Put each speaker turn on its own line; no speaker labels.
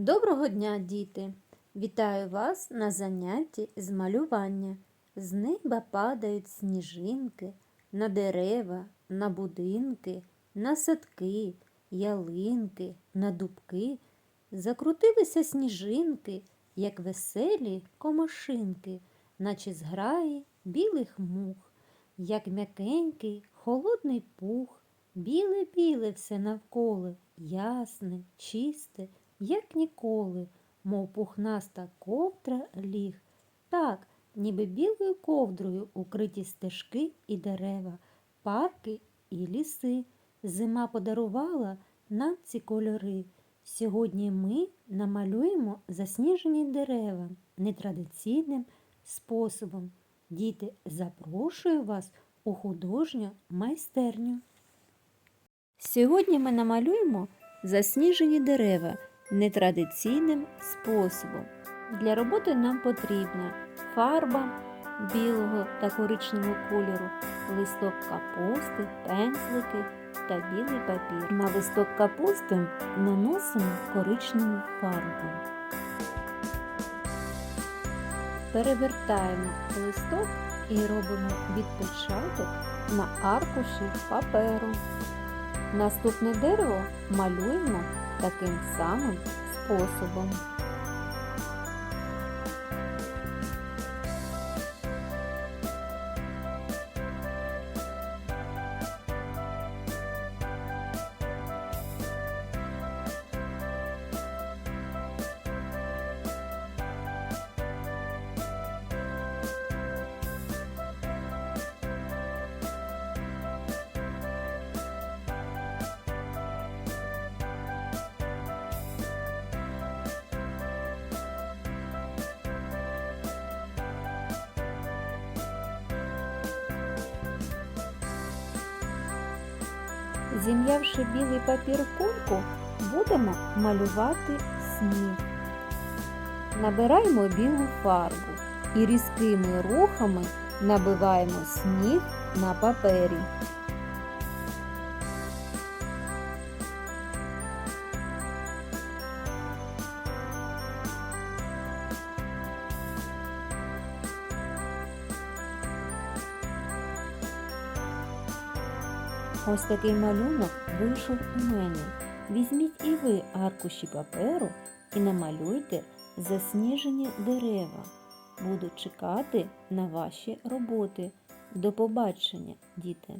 Доброго дня, діти! Вітаю вас на занятті з малювання. З неба падають сніжинки на дерева, на будинки, на садки, ялинки, на дубки. Закрутилися сніжинки, як веселі комашинки, наче зграї білих мух, як м'якенький холодний пух. Біле-біле все навколо, ясне, чисте, як ніколи, мов пухнаста ковдра ліг. Так, ніби білою ковдрою укриті стежки і дерева, парки і ліси. Зима подарувала нам ці кольори. Сьогодні ми намалюємо засніжені дерева нетрадиційним способом. Діти, запрошую вас у художню майстерню. Сьогодні ми намалюємо засніжені дерева нетрадиційним способом. Для роботи нам потрібна фарба білого та коричневого кольору, листок капусти, пензлики та білий папір. На листок капусти наносимо коричневу фарбу. Перевертаємо листок і робимо відпечаток на аркуші паперу. Наступне дерево малюємо таким самим способом. Зім'явши білий папір в кульку, будемо малювати сніг. Набираємо білу фарбу і різкими рухами набиваємо сніг на папері. Ось такий малюнок вийшов у мене. Візьміть і ви аркуші паперу і намалюйте засніжені дерева. Буду чекати на ваші роботи. До побачення, діти!